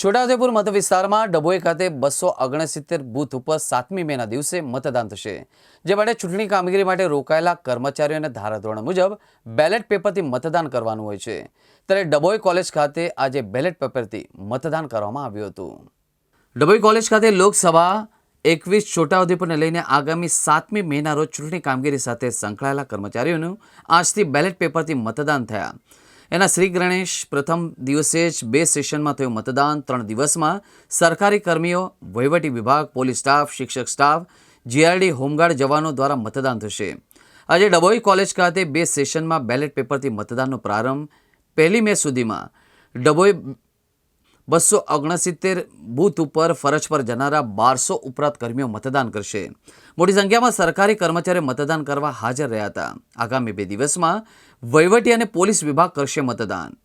છોટાઉદેપુર મત વિસ્તારમાં ડભોઈ ખાતે બસો ઓગણસિત્તેર બૂથ ઉપર સાતમી મેના દિવસે મતદાન થશે, જે માટે ચૂંટણી કામગીરી માટે રોકાયેલા કર્મચારીઓને ધારાધોરણ મુજબ બેલેટ પેપરથી મતદાન કરવાનું હોય છે. ત્યારે ડભોઈ કોલેજ ખાતે આજે બેલેટ પેપરથી મતદાન કરવામાં આવ્યું હતું. ડભોઈ કોલેજ ખાતે લોકસભા એકવીસ છોટાઉદેપુરને લઈને આગામી સાતમી મેના રોજ ચૂંટણી કામગીરી સાથે સંકળાયેલા કર્મચારીઓનું આજથી બેલેટ પેપરથી મતદાન થયા. એના શ્રી ગણેશ પ્રથમ દિવસે જ બે સેશનમાં થયું મતદાન. ત્રણ દિવસમાં સરકારી કર્મીઓ, વહીવટી વિભાગ, પોલીસ સ્ટાફ, શિક્ષક સ્ટાફ, જીઆરડી હોમગાર્ડ જવાનો દ્વારા મતદાન થશે. આજે ડભોઈ કોલેજ ખાતે બે સેશનમાં બેલેટ પેપરથી મતદાનનો પ્રારંભ પહેલી મે સુધીમાં. ડભોઈ બસો ઓગણસિત્તેર બૂથ ઉપર ફરજ પર જનારા બારસો ઉપરાંત કર્મીઓ મતદાન કરશે. મોટી સંખ્યામાં સરકારી કર્મચારીઓ મતદાન કરવા હાજર રહ્યા હતા. આગામી બે દિવસમાં વહીવટી અને પોલીસ વિભાગ કરશે મતદાન.